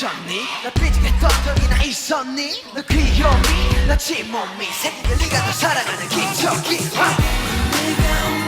삐쳤니? 나 삐지겠던 적이나 있었니? 너 귀여움이 나 침몸이 새끼들 네가 더 사랑하는 기적이. 아!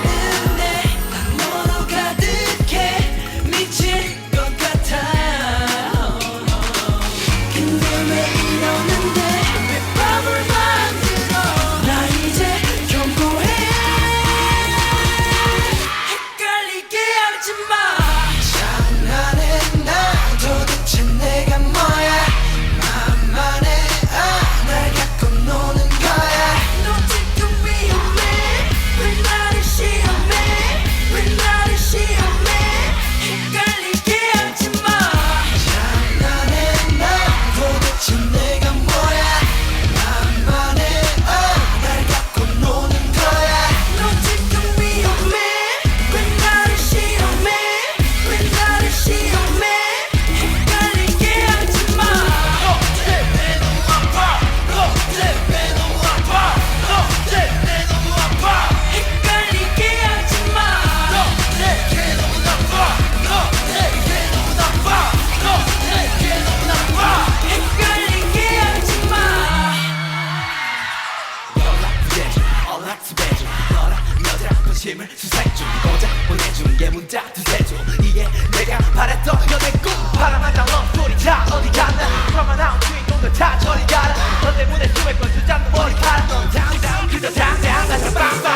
중 고작 보내준 게 문자. 두세 줄 이게 내가 바랬던 연애 꿈. 바람한장 럼소리 다 어디 갔나? 그러면 나온 주인공들 다 저리 가라. 너 때문에 수백 번 주잡는 머리카락 넌 당당 그저 당당 나서 빵빵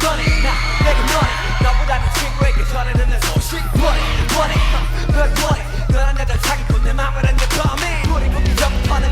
너네 너네 나 내가 너네 너보다는 친구에게 전해 듣는 소식. 뭐네 뭐네 별 뭐네 너랑 내가 사귀고 내 맘을 안내 범해. 우리 보기 전부 터 내